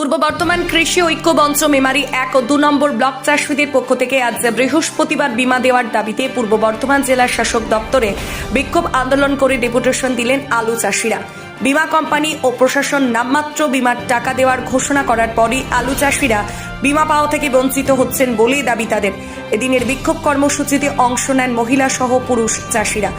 পূর্ব বর্তমান কৃষি ঐক্য মঞ্চ মেমারি এক ও দু নম্বর ব্লক চাষিদের পক্ষ থেকে আজ বৃহস্পতিবার বিমা দেওয়ার দাবিতে পূর্ব বর্ধমান জেলা শাসক দপ্তরে বিক্ষোভ আন্দোলন করে ডেপুটেশন দিলেন আলু চাষিরা। বীমা কোম্পানি ও প্রশাসন নামমাত্র বীমার টাকা দেওয়ার ঘোষণা করার পরই আলু চাষিরা বীমা পাওয়া থেকে বঞ্চিত হচ্ছেন বলেই দাবি তাদের। এদিনের বিক্ষোভ কর্মসূচিতে অংশ নেন মহিলা সহ পুরুষ চাষিরা।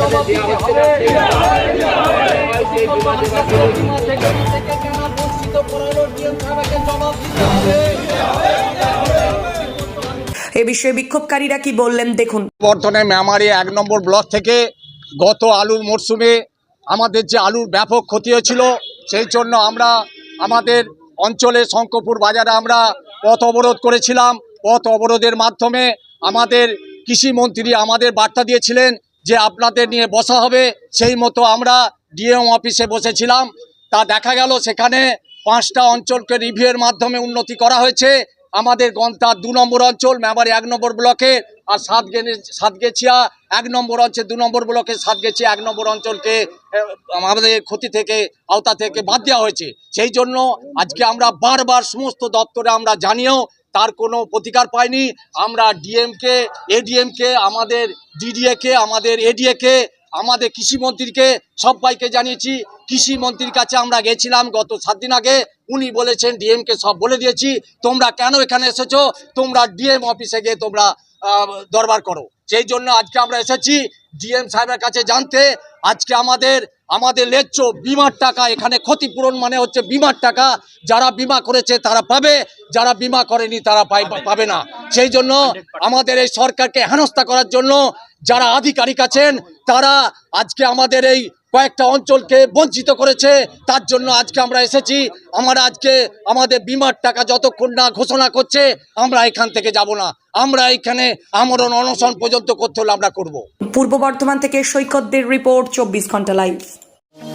জবাব দিতে হবে। বঞ্চিত করালো ডিএম সাহেবকে জবাব দিতে হবে। এ বিষয়ে বিক্ষোভকারীরা কি বললেন দেখুন। বর্ধনে মেমারি এক নম্বর ব্লক থেকে গত আলুর মরশুমে আমাদের যে আলুর ব্যাপক ক্ষতি হয়েছিল সেই জন্য আমরা আমাদের অঞ্চলে শঙ্করপুর বাজারে আমরা পথ অবরোধ করেছিলাম। পথ অবরোধের মাধ্যমে আমাদের কৃষিমন্ত্রী আমাদের বার্তা দিয়েছিলেন যে আপনাদের নিয়ে বসা হবে। সেই মতো আমরা ডিএম অফিসে বসেছিলাম। তা দেখা গেল সেখানে পাঁচটা অঞ্চলকে রিভিউয়ের মাধ্যমে উন্নতি করা হয়েছে। আমাদের গন্তার দু নম্বর অঞ্চল, মেমারি এক নম্বর ব্লকে, আর সাতগে সাতগেছিয়া এক নম্বর অঞ্চল, দু নম্বর ব্লকে সাতগেছিয়া এক নম্বর অঞ্চলকে আমাদের ক্ষতি থেকে, আওতা থেকে বাদ দেওয়া হয়েছে। সেই জন্য আজকে আমরা বারবার সমস্ত দপ্তরে আমরা জানিয়েও তার কোনো প্রতিকার পাইনি। আমরা ডিএমকে এডিএমকে আমাদের ডিডিএকে আমাদের এডিএকে আমাদের কৃষিমন্ত্রীকে সবাইকে জানিয়েছি। কৃষিমন্ত্রীর কাছে আমরা গেছিলাম গত সাত দিন আগে। উনি বলেছেন ডিএমকে সব বলে দিয়েছি। তোমরা কেন এখানে এসেছ? তোমরা ডিএম অফিসে গিয়ে তোমরা দরবার করো। সেই জন্য আজকে আমরা এসেছি। ডিএম সাহেবের কাছে জানতে আজকে আমাদের আমাদের লেচ্ছ বিমার টাকা এখানে ক্ষতিপূরণ মানে হচ্ছে বিমার টাকা যারা বিমা করেছে তারা পাবে, যারা বিমা করেনি তারা পাবে না। সেই জন্য আমাদের এই সরকারকে হেনস্থা করার জন্য যারা আধিকারিক আছেন, তারা আজকে আমাদের এই কয়েকটা অঞ্চলকে বঞ্চিত করেছে, তার জন্য আজকে আমরা এসেছি। আমরা আজকে আমাদের বিমার টাকা যতক্ষণ না ঘোষণা করছে, আমরা এখান থেকে যাব না। আমরা এখানে আমরণ অনশন পর্যন্ত করতে হলে আমরা করব। পূর্ব বর্ধমান থেকে সৈকতদের রিপোর্ট, চব্বিশ ঘণ্টা লাইভ